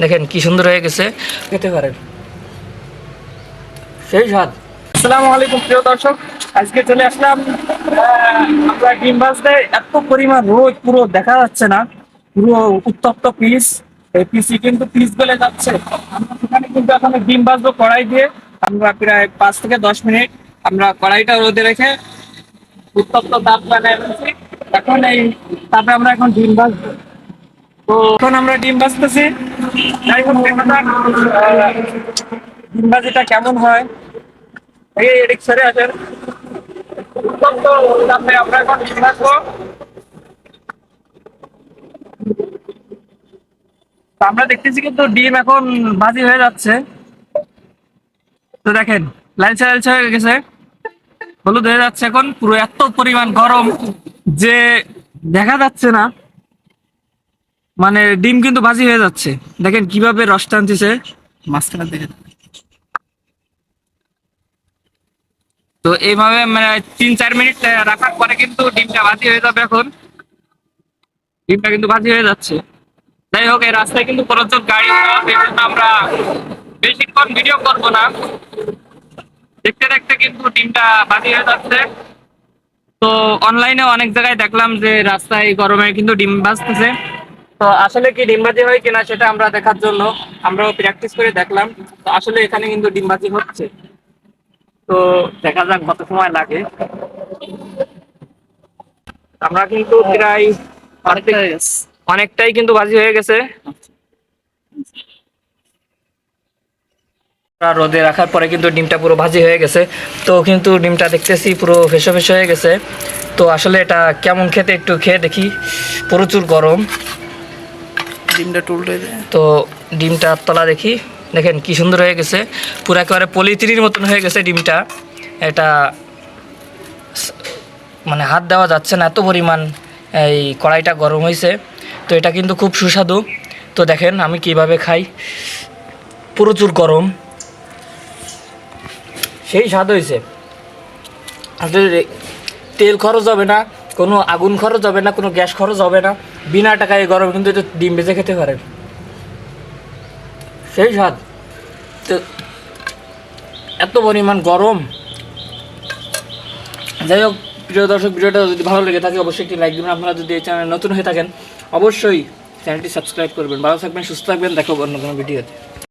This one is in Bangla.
দেখেন কি সুন্দর হয়ে গেছে। খেতে পারেন। সেই স্বাদ আসসালামু আলাইকুম, প্রিয় দর্শক। আজকে চলে আসলাম আমরা ডিম ভাজতে। এত পরিমাণ রোদ, পুরো দেখা যাচ্ছে না। পুরো উত্তপ্ত পিস এই পিসি কিন্তু পিস গলে যাচ্ছে। আমরা কিন্তু এখন ডিম ভাজবো কড়াই দিয়ে। আমরা প্রায় পাঁচ থেকে দশ মিনিট আমরা কড়াইটা রোদে রেখে উত্তপ্ত তাপ ফেলছি এখন এই তাপে আমরা এখন ডিম ভাজবো। তো এখন আমরা ডিম ভাজতেছি। যাই হোক, দেখা যাক ডিম ভাজিটা কেমন হয়। এই এদিক সরে আসেন। তাপে আমরা এখন ডিম ভাজবো। তো আমরা দেখতেছি কিন্তু ডিম এখন বাজি হয়ে যাচ্ছে। তো দেখেন, লালচে লালচে হয়ে গেছে। হলুদ হয়ে যাচ্ছে এখন। পুরো এত পরিমাণ গরম যে দেখা যাচ্ছে না। মানে ডিম কিন্তু ভাজি হয়ে যাচ্ছে। দেখেন কীভাবে রস টানতেছে। দিকে তো এইভাবে মানে তিন, চার মিনিট রাখার পরে কিন্তু ডিমটা ভাজি হয়ে যাবে এখন। ডিমটা কিন্তু ভাজি হয়ে যাচ্ছে। যাই হোক, এই রাস্তায় কিন্তু প্রচুর গাড়ি আমরা বেশিক্ষণ ভিডিও করব না। দেখতে দেখতে কিন্তু ডিমটা ভাজি হয়ে যাচ্ছে। তো অনলাইনে অনেক জায়গায় দেখলাম যে রাস্তায় গরমে কিন্তু ডিম ভাজতেছে। তো আসলে কি ডিম ভাজি হয় কিনা সেটা আমরা দেখার জন্য আমরাও প্র্যাকটিস করে দেখলাম। তো আসলে এখানে কিন্তু ডিম ভাজি হচ্ছে। তো দেখা যাক কত সময় লাগে। আমরা কিন্তু প্রায় অনেকটাই কিন্তু বাজি হয়ে গেছে। রোদে রাখার পরে কিন্তু ডিমটা পুরো ভাজি হয়ে গেছে। তো কিন্তু ডিমটা দেখতেছি পুরো ফেসে ফেসে হয়ে গেছে। তো আসলে এটা কেমন খেতে একটু খেয়ে দেখি। প্রচুর গরম। ডিমটা তো ডিমটা তলা দেখি। দেখেন কি সুন্দর হয়ে গেছে। পুরো একেবারে পলিথিনের মতন হয়ে গেছে ডিমটা। এটা মানে হাত দেওয়া যাচ্ছে না, এত পরিমাণ এই কড়াইটা গরম হয়েছে। তো এটা কিন্তু খুব সুস্বাদু। তো দেখেন আমি কীভাবে খাই। প্রচুর গরম। সেই স্বাদ হয়েছে। তেল খরচ হবে না। কোনো আগুন খরচ হবে না, কোনো গ্যাস খরচ হবে না। বিনা টাকায় গরম কিন্তু এটা ডিম বেজে খেতে পারেন সেই স্বাদ। তো এত পরিমাণ গরম। যাই হোক, প্রিয় দর্শক, ভিডিওটা যদি ভালো লেগে থাকে, অবশ্যই একটি লাইক দেবেন। আপনারা যদি এই চ্যানেলে নতুন হয়ে থাকেন, অবশ্যই চ্যানেলটি সাবস্ক্রাইব করবেন। ভালো থাকবেন, সুস্থ থাকবেন। দেখো অন্য কোনো ভিডিওতে